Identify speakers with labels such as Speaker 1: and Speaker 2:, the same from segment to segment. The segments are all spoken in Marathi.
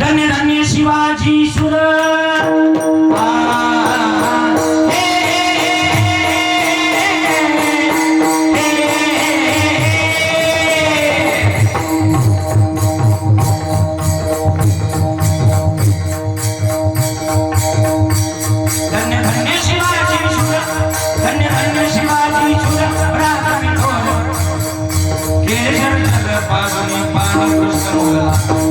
Speaker 1: धन्य धन्य शिवाजी सुर. हो. पावन पावन सरोला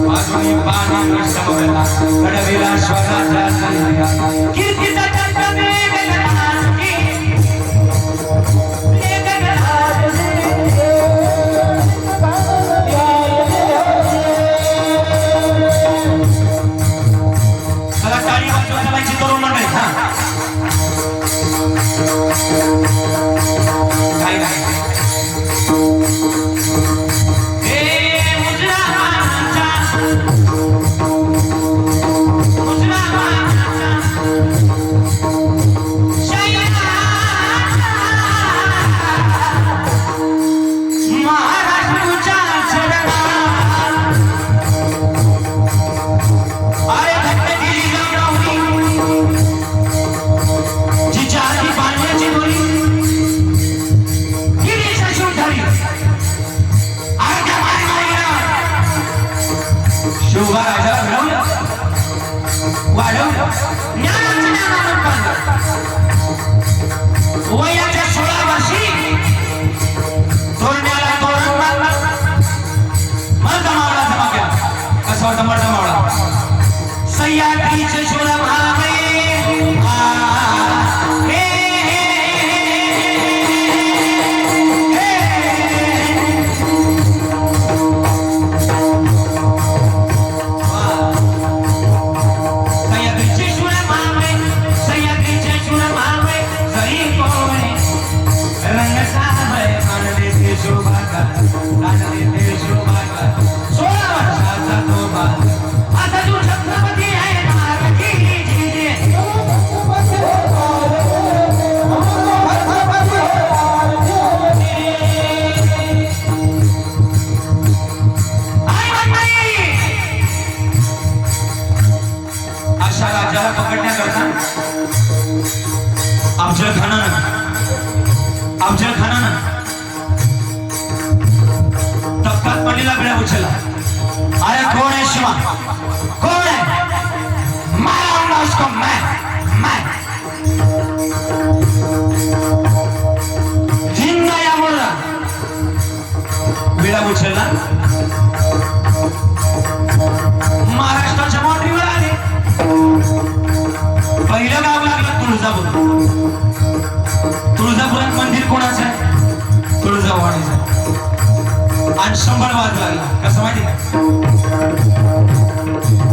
Speaker 1: कीर्ति वाढवलं वाढवलं ज्ञानाचं ज्ञानानं पाहिलं वयाच्या सोळा वर्षी तोरण्याला तोरण बांधला मर्द अफजल खानानं तपकात पडलेला गळ्या उचलला. अरे कोण आहे शिवा? कोण? शंभर वाजवायला कसं माहिती? का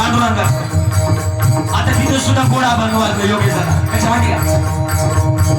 Speaker 1: पांडुरंगा आता तिथं सुद्धा कोण आभार वाजलं योग्य झाला त्याच्या माहिती का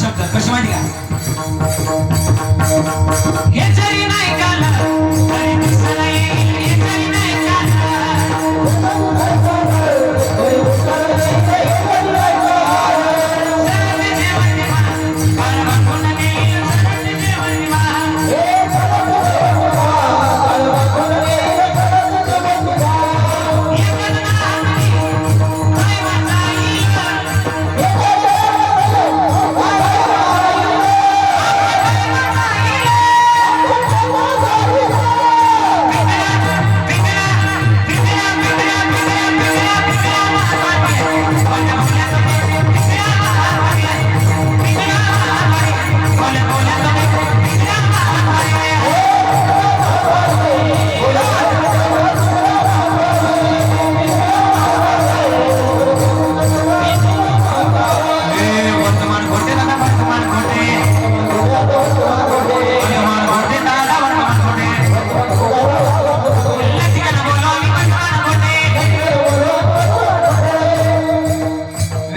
Speaker 1: शब्द? कसे माहिती का? घेतरी नाही का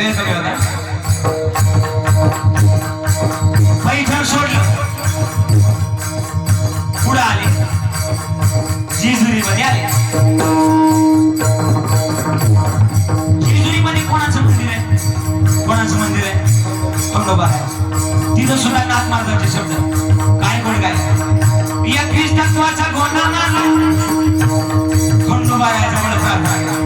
Speaker 1: बेसोबत होता पैठण सोडलं पुढं आले. जिजुरीमध्ये आले. जिजुरीमध्ये कोणाचं मंदिर आहे कोणाचं मंदिर आहे खंडोबा आहे तिथं सुद्धा नाथ मार्गाचे शब्द. काय कोण काय या ख्रिस्तत्वाचा गोंधळ खंडोबा आहे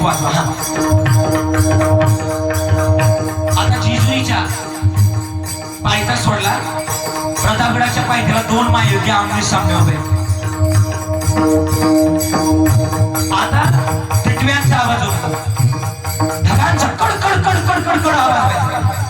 Speaker 1: एक वाजता आता जिजुरीच्या पायथा सोडला. प्रतापगडाच्या पायथ्याला दोन महायोगी आमने सामने होते आता टिटव्यांचा आवाज होतो ढगांचा कडकड कडकड कडकड आवाज.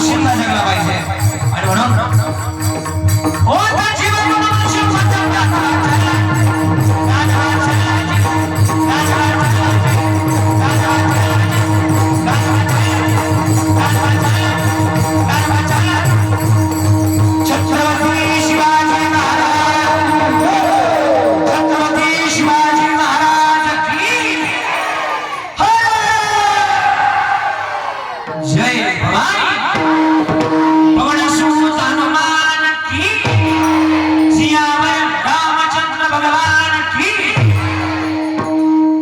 Speaker 1: उशीर जगला पाहिजे. आणि म्हणून